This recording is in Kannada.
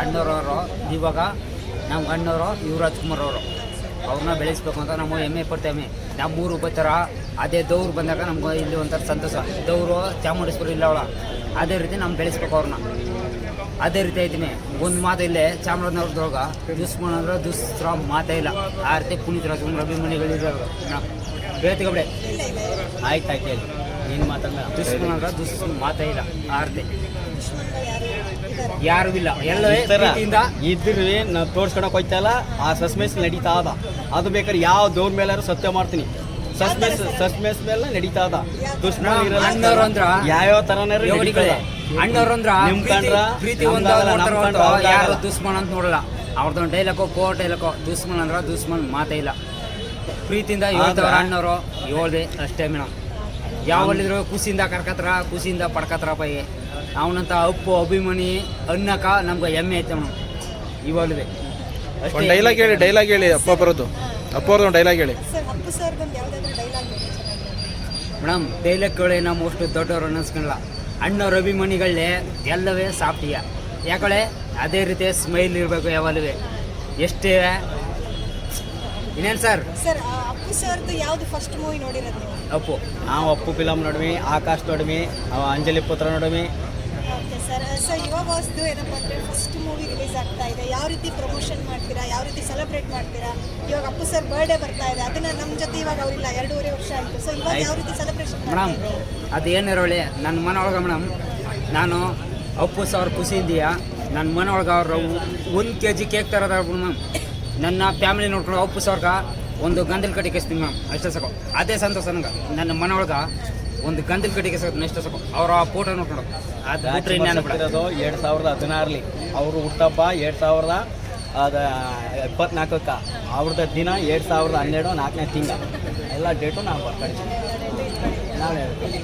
ಅಣ್ಣವ್ರವರು ಇವಾಗ ನಮ್ಮ ಅಣ್ಣವರು ಯುವರಾಜ್ ಕುಮಾರ್ ಅವರು. ಅವ್ರನ್ನ ಬೆಳೆಸ್ಬೇಕು ಅಂತ ನಾವು ಹೆಮ್ಮೆ ಪಡ್ತೇವೆ. ನಮ್ಮೂರು ಬರ್ತಾರ ಅದೇ ದೌರು ಬಂದಾಗ ನಮ್ಗೆ ಇಲ್ಲಿ ಒಂಥರ ಸಂತೋಷ. ದೌರು, ಚಾಮುಂಡೇಶ್ವರಿ ಇಲ್ಲ ಅವಳ. ಅದೇ ರೀತಿ ನಾವು ಬೆಳೆಸ್ಬೇಕು ಅವ್ರನ್ನ. ಅದೇ ರೀತಿ ಐತಿನಿ ಒಂದು ಮಾತು ಇಲ್ಲೇ, ಚಾಮರಾಜನಗರದೊಳಗ ದುಷ್ಮಣ ಅಂದ್ರೆ ದುಸ್ರ ಮಾತೇ ಇಲ್ಲ. ಆ ರೀತಿ ಪುನೀತ್ ರಾಜ್ಕುಮಾರ್ ಅಭಿಮಾನಿಗಳಿದ್ದಾರೆ. ಹೇಳ್ತೀವಿ ಆಯ್ತು ಆಯ್ತು ಏನು ಮಾತಾಡ ದುಶ್ಮನ್ ಅಂದ್ರೆ ದುಸ್ ಮಾತೇ ಇಲ್ಲ ಆರ್ತೆ. ರೀತಿ ಯಾರು ಇಲ್ಲ. ಎಲ್ಲ ರೀತಿಯಿಂದ ಇದ್ರೆ ನಾನು ತೋರ್ಸ್ಕೊಳಕ್ ಹೋಯ್ತಲ್ಲ ಆ ಸಸ್ಮೆಸ್ ನಡೀತಾ ಅದ. ಅದು ಬೇಕಾದ್ರೆ ಯಾವ ದೌರ್ ಮೇಲಾರು ಸತ್ಯ ಮಾಡ್ತೀನಿ. ಸಸ್ಮೆಸ್ ಸಸ್ಮೆಸ್ ಮೇಲೆ ನಡೀತಾ ಅದ. ದುಶ್ಮನ್ ಇರಲ್ಲ. ಅಣ್ಣವ್ರು ಅಂದ್ರ ಯಾವ್ಯಾವ ತರನಾರು ನಡೀತದೆ ಅಣ್ಣವ್ರು ಅಂದ್ರ ನಿಮ್ ಕಂಡ್ರ ಪ್ರೀತಿ ಯಾರು. ದುಶ್ಮನ್ ಅಂತ ನೋಡಲ್ಲ. ಅವ್ರದ್ದೊಂದು ಡೈಲಾಗೋ ಕೋ ಡೈಲಾಗೋ ದುಶ್ಮನ್ ಅಂದ್ರ ದುಶ್ಮನ್ ಮಾತೇ ಇಲ್ಲ. ಪ್ರೀತಿಯಿಂದ ಹೇಳ್ತಾರ ಅಣ್ಣವರು ಹೇಳ್ದೆ ಅಷ್ಟೇ ಮೇಡಮ್. ಯಾವಲ್ಲಿದ್ರು ಖುಷಿಯಿಂದ ಕರ್ಕತ್ರ ಖುಷಿಯಿಂದ ಪಡ್ಕತ್ರ ಪೈ. ಅವನಂತ ಅಪ್ಪು ಅಭಿಮಾನಿ ಅನ್ನಕ ನಮ್ಗೆ ಹೆಮ್ಮೆ ಐತೆ ಅವನು. ಇವಾಗಲೇ ಒಂದು ಡೈಲಾಗ್ ಹೇಳಿ ಡೈಲಾಗ್ ಹೇಳಿ ಅಪ್ಪ ಬರೋದು ಅಪ್ಪ ಅವ್ರದ್ದು ಡೈಲಾಗ್ ಹೇಳಿ. ಮೇಡಮ್ ಡೈಲಾಗ್ ಡೈಲಾಗ್ಗಳೇ ನಮ್ಮ ಅಷ್ಟು ದೊಡ್ಡವರು ಅನ್ನಿಸ್ಕೊಳ್ಳಲ್ಲ ಅಣ್ಣವ್ರ ಅಭಿಮಾನಿಗಳೇ ಎಲ್ಲವೇ ಸಾಫ್ಟಿಯ. ಯಾಕಳೆ ಅದೇ ರೀತಿ ಸ್ಮೈಲ್ ಇರಬೇಕು ಯಾವಾಗಲೂ ಎಷ್ಟೇ ಇನ್ನೇನು ಸರ್? ಸರ್ ಅಪ್ಪು ಸರ್ದು ಯಾವ್ದು ಫಸ್ಟ್ ಮೂವಿ ನೋಡಿರೋದು ನೀವು? ಅಪ್ಪು. ನಾವು ಅಪ್ಪು ಫಿಲಮ್ ನೋಡ್ವಿ ಆಕಾಶ್ ನೋಡ್ವಿ ಅವ ಅಂಜಲಿ ಪುತ್ರ ನೋಡ್ವಿ. ಓಕೆ ಸರ್ ಸರ್ ಯುವ ಬಾಸ್ದು ಏನಪ್ಪ ಅಂದರೆ ಫಸ್ಟ್ ಮೂವಿ ರಿಲೀಸ್ ಆಗ್ತಾ ಇದೆ. ಯಾವ ರೀತಿ ಪ್ರಮೋಷನ್ ಮಾಡ್ತೀರಾ ಯಾವ ರೀತಿ ಸೆಲೆಬ್ರೇಟ್ ಮಾಡ್ತೀರಾ? ಇವಾಗ ಅಪ್ಪು ಸರ್ ಬರ್ಡೇ ಬರ್ತಾ ಇದೆ. ಅದನ್ನ ನಮ್ಮ ಜೊತೆ ಇವಾಗ ಅವರಿಲ್ಲ ಎರಡೂವರೆ ವರ್ಷ ಆಯಿತು. ಸೊ ಇವಾಗ ಯಾವ ರೀತಿ ಸೆಲೆಬ್ರೇಷನ್ ಮೇಡಮ್ ಅದು ಇರೋಳಿ ನನ್ನ ಮನೆ ಒಳಗೆ ಮೇಡಮ್ ನಾನು ಅಪ್ಪು ಸಾವಿರ ಇದೆಯಾ ನನ್ನ ಮನೆ ಅವ್ರ ಒಂದು ಕೆ ಜಿ ಕೇಕ್ ತರೋದ ಮ್ಯಾಮ್ ನನ್ನ ಫ್ಯಾಮಿಲಿ ನೋಡ್ಕೊಂಡು ಅಪ್ಪು ಸಾವಿರ ಒಂದು ಗಂಧಲ್ ಕಟ್ಟಿ ಕೆಸ್ತೀನಿ ಮ್ಯಾಮ್. ಅಷ್ಟೇ ಸಾಕು. ಅದೇ ಸಂತೋಷ ನಂಗೆ. ನನ್ನ ಮನೆ ಒಳಗೆ ಒಂದು ಗಂಧಲ್ ಕಟ್ಟಿ ಕೆಸ್ತೀನಿ ಅಷ್ಟೇ ಸಾಕು. ಅವರ ಫೋಟೋ ನೋಡ್ಕೊಂಡು ಅದು ಬಿಟ್ರೆ ಇನ್ನೇನು ಬಿಡ ಇರೋದು ಎರಡು ಸಾವಿರದ ಹದಿನಾರಲಿ ಅವರು ಹುಟ್ಟಪ್ಪ ಎರಡು ಸಾವಿರದ ಅದ ಇಪ್ಪತ್ನಾಲ್ಕಕ್ಕೆ ಅವ್ರದ್ದು ದಿನ ಎರಡು ಸಾವಿರದ ಹನ್ನೆರಡು ನಾಲ್ಕನೇ ತಿಂಗ ಎಲ್ಲ ಡೇಟು ನಾವು ಬರ್ಕೊಳ್ತೀವಿ ನಾನು ಹೇಳ್ತೀವಿ.